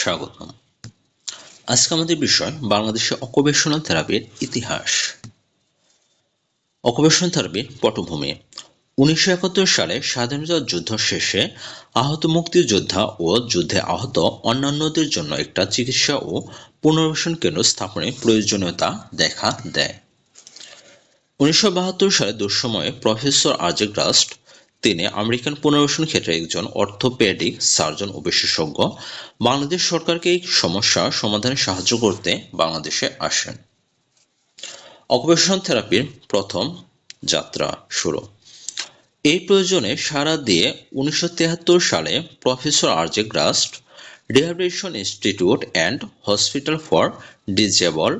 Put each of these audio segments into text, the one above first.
স্বাগতম। আজকে আমাদের বিষয় বাংলাদেশে অকুপেশনাল থেরাপির ইতিহাস। অকুপেশনাল থেরাপির পটভূমি। উনিশশো একাত্তর সালে স্বাধীনতা যুদ্ধ শেষে আহত মুক্তিযোদ্ধা ও যুদ্ধে আহত অন্যান্যদের জন্য একটা চিকিৎসা ও পুনর্বাসন কেন্দ্র স্থাপনের প্রয়োজনীয়তা দেখা দেয়। উনিশশো বাহাত্তর সালে দুঃসময়ে প্রফেসর আর্জেগ্রাস্ট তিনি আমেরিকান পুনর্বাসন ক্ষেত্রে একজন অর্থোপেডিক সার্জন ও বিশেষজ্ঞ। বাংলাদেশ সরকারকে এই সমস্যা সমাধানে সাহায্য করতে বাংলাদেশে আসেন। অকুপেশন থেরাপির প্রথম যাত্রা শুরু। এই প্রয়োজনে সাড়া দিয়ে উনিশশো সালে professor R J Garst, rehabilitation institute and hospital for disabled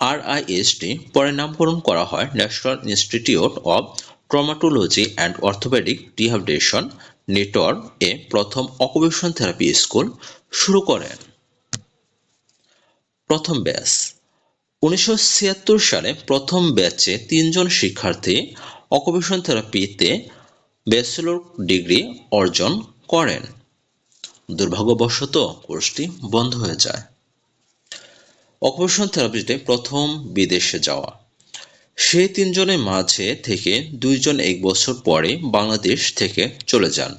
আর আরআইএসটি, পরে নামকরণ করা হয় national institute of traumatology and orthopaedic rehabilitation, network এ প্রথম অকুপেশন থেরাপি স্কুল শুরু করেন। প্রথম ব্যাচ। উনিশশো সালে প্রথম ব্যাচে তিনজন শিক্ষার্থী অকুপেশন থেরাপিতে ব্যাচেলর ডিগ্রি অর্জন করেন। দুর্ভাগ্যবশত কোর্সটি বন্ধ হয়ে যায়। অকুপেশন থেরাপিতে প্রথম বিদেশে যাওয়া। সেই তিনজনের মাঝে থেকে দুইজন এক বছর পরে বাংলাদেশ থেকে চলে যান।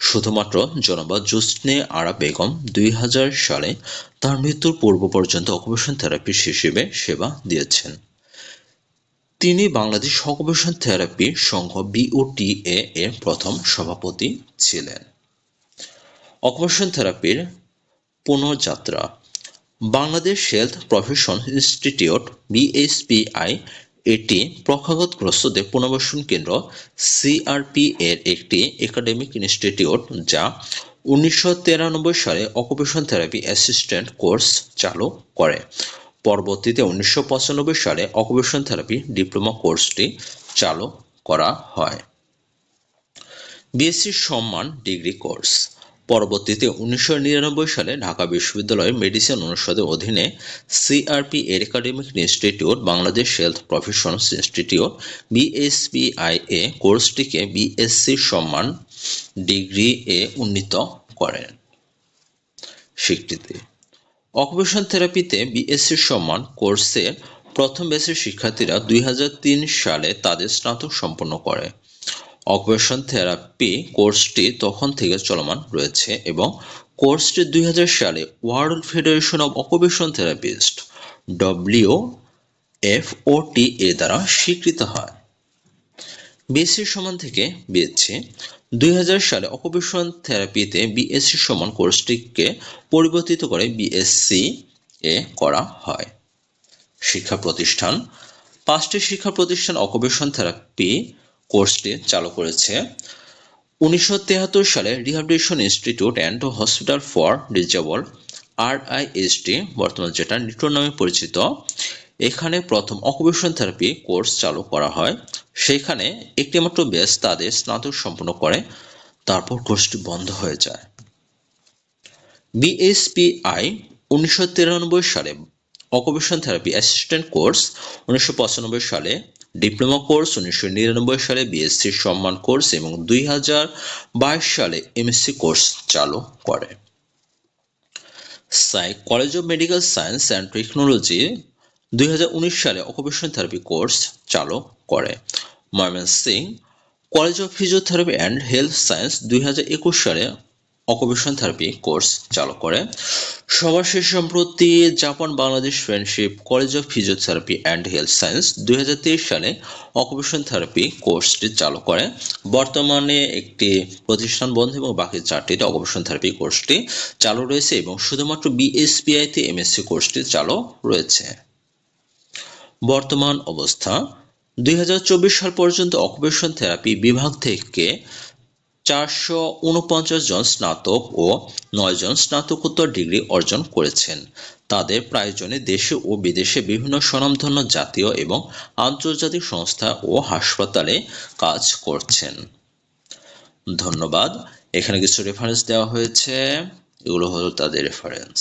শুধুমাত্র জনবা জুসনে আরা বেগম দুই হাজার সালে তার মৃত্যুর পূর্ব পর্যন্ত অকুপেশন থেরাপিস্ট হিসেবে সেবা দিয়েছেন। তিনি বাংলাদেশ অকুপেশন থেরাপি সংঘ বিওটিএ এর প্রথম সভাপতি ছিলেন। অকুপেশন থেরাপির পুনর্যাত্রা। Bangladesh health profession institute B S P I এটি প্রখ্যাতগ্রস্তদের পুনর্বাসন কেন্দ্র সিআরপি এর একটি একাডেমিক ইনস্টিটিউট যা উনিশশো সালে অকুপেশন থেরাপি অ্যাসিস্ট্যান্ট কোর্স চালু করে। পরবর্তীতে উনিশশো পঁচানব্বই সালে অকুপেশন থেরাপি ডিপ্লোমা কোর্সটি চালু করা হয়। বিএসসি সম্মান ডিগ্রি কোর্স পরবর্তীতে উনিশশো নিরানব্বই সালে ঢাকা বিশ্ববিদ্যালয়ের মেডিসিন অনুষদের অধীনে সিআরপি এর academic institute Bangladesh health professionals institute বিএসপিআইএ কোর্সটিকে বিএসসি সম্মান ডিগ্রি এ উন্নীত করেন। স্বীকৃতি অকুপেশন থেরাপিতে বিএসসি সম্মান কোর্সের প্রথম ব্যাচের শিক্ষার্থীরা দুই হাজার তিন সালে তাদের স্নাতক সম্পন্ন করে। অকুপেশন থেরাপি কোর্সটি তখন থেকে চলমান রয়েছে এবং কোর্সটি দুই হাজার সালে world federation of occupation therapist W F O T এ দ্বারা স্বীকৃত হয়। বিএসসি সমান থেকে বিএসসি দুই হাজার সালে অকুপেশন থেরাপিতে বিএসসি সমান কোর্সটিকে পরিবর্তিত করে বিএসসি এ করা হয়। শিক্ষা প্রতিষ্ঠান পাঁচটি শিক্ষা প্রতিষ্ঠান অকুপেশন থেরাপি কোর্সটি চালু করেছে। উনিশশো সালে rehabilitation institute and hospital for disabled R I S T, বর্তমান যেটা নিটোর নামে পরিচিত, এখানে প্রথম অকুপেশন থেরাপি কোর্স চালু করা হয়। সেখানে একটি মাত্র ব্যাচ তাদের স্নাতক সম্পন্ন করে, তারপর কোর্সটি বন্ধ হয়ে যায়। বিএসপিআই উনিশশো তিরানব্বই সালে অকুপেশন থেরাপি অ্যাসিস্ট্যান্ট কোর্স উনিশশো পঁচানব্বই সালে, ডিপ্লোমা কোর্স উনিশশো নিরানব্বই সালে বিএসসি সম্মান কোর্স এবং দুই হাজার বাইশ সালে এমএসসি কোর্স চালু করে। সাই, college of medical science and technology দুই হাজার উনিশ সালে অকুপেশন থেরাপি কোর্স চালু করে। Mymensingh college of physiotherapy and health science দুই হাজার একুশ সালে অকুপেশন থেরাপি কোর্স চালু করে। সবার শেষ সম্প্রতি Japan, Bangladesh friendship, college of physiotherapy and health science দুই সালে অকুপেশন থেরাপি কোর্সটি চালু করে। বর্তমানে একটি প্রতিষ্ঠান বন্ধ এবং বাকি চারটিতে অকুপেশন থেরাপি কোর্সটি চালু রয়েছে এবং শুধুমাত্র বিএসপিআইতে এমএসসি কোর্সটি চালু রয়েছে। বর্তমান অবস্থা, দুই হাজার চব্বিশ সাল পর্যন্ত অকুপেশন থেরাপি বিভাগ থেকে চারশো উনপঞ্চাশ জন স্নাতক ও নয় জন স্নাতকোত্তর ডিগ্রি অর্জন করেছেন। তাদের প্রায়জনে দেশে ও বিদেশে বিভিন্ন স্বনামধন্য জাতীয় এবং আন্তর্জাতিক সংস্থা ও হাসপাতালে কাজ করছেন। ধন্যবাদ। এখানে কিছু রেফারেন্স দেওয়া হয়েছে। এগুলো হলো তাদের রেফারেন্স